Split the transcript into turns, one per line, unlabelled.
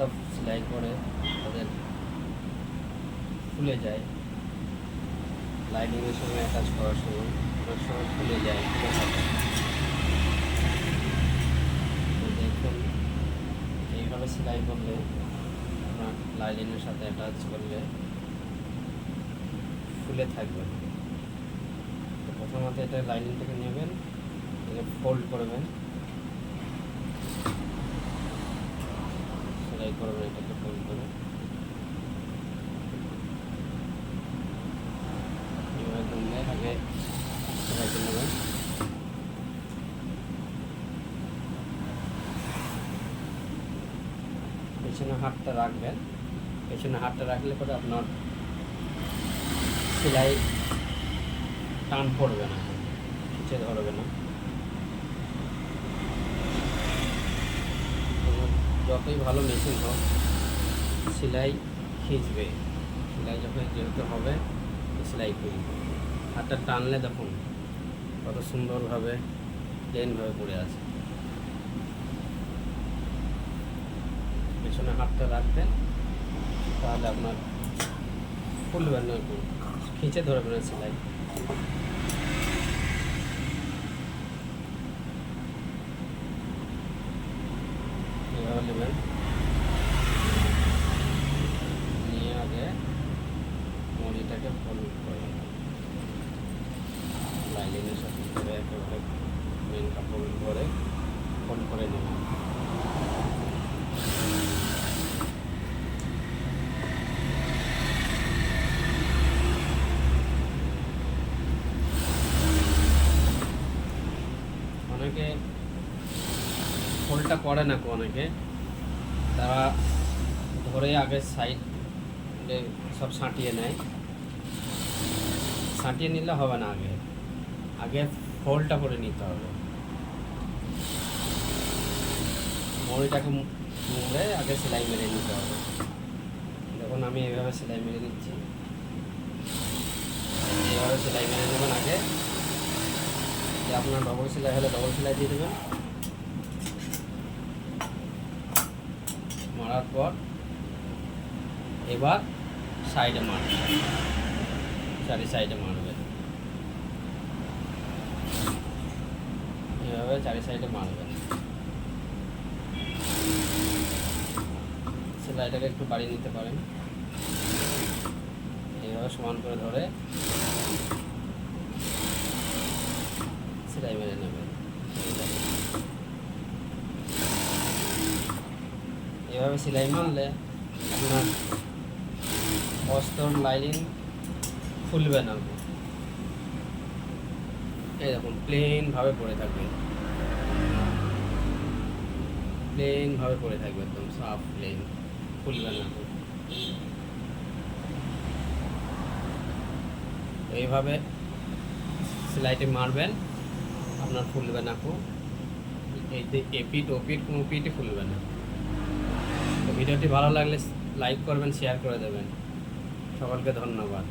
হাতা সেলাই করে তাদের খুলে যায়। লাইনিংয়ের সময় কাজ করার সময় অনেক সময় খুলে যায় দেখুন, এইভাবে সেলাই করলে আপনার লাইনিংয়ের সাথে অ্যাটাচ করলে ফুলে থাকবে। প্রথমত এটা লাইনিং থেকে নেবেন, এটাকে ফোল্ড করবেন সেলাই করবেন এটাকে ফোল্ড করে। এইভাবে করলে আগে সেলাই নেবেন। পেছনে হাতটা রাখবেন। পেছনে হাতটা রাখলে পরে আপনার সেলাই টান পড়বে না খিচে ধরবে না। যতই ভালো মেশিন হোক, সেলাই খিঁচবে। সেলাই যখন যেহেতু হবে, সেলাই করি। হাতটা টানলে দেখুন, কত সুন্দরভাবে প্লেনভাবে পড়ে আছে। পেছনে হাতটা রাখবেন, তাহলে আপনার খুলবেন না খিঁচে ধরবেন সেলাই এভাবে নেবেন নিয়ে আগে মুড়িটাকে ফোল্ড করে লাইলিনের সাথে করে একেবারে মেন কাপড় ধরে ফোল্ড করে নেবেন অনেকে ফোল্ডটা করে না অনেকে। তারা ধরে আগে সাইডে সব সাঁটিয়ে নেয়। সাঁটিয়ে নিলে হবে না আগে। আগে ফোল্ডটা করে নিতে হবে। মড়িটাকে মু- মুড়ে আগে সেলাই মেরে নিতে হবে। দেখুন, আমি এইভাবে সেলাই মেরে দিচ্ছি। এইভাবে সেলাই মেরে নেবেন আগে। আপনার ডবল সেলাই হলে ডবল সেলাই দিয়ে দেবেন। মারার পর এবার সাইডে মারবেন চারি সাইডে মারবেন এভাবে চারি সাইডে মারবেন সেলাইটাকে একটু বাড়িয়ে নিতে পারেন। এইভাবে সমান করে ধরে সেলাই মেরে নেবেন এভাবে সেলাই মারলে আপনার অস্তর লাইনিং খুলবে না। এই দেখুন প্লেন ভাবে পড়ে থাকবে। প্লেন ভাবে পড়ে থাকবে একদম সাফ প্লেন খুলবে না। এইভাবে সেলাইটি মারবেন, আপনার ফুলবে না খুব। এই যে এপিট ওপিট কোনো পিটই ফুলবে না। ভিডিওটি ভালো লাগলে লাইক করবেন শেয়ার করে দেবেন। সকলকে ধন্যবাদ।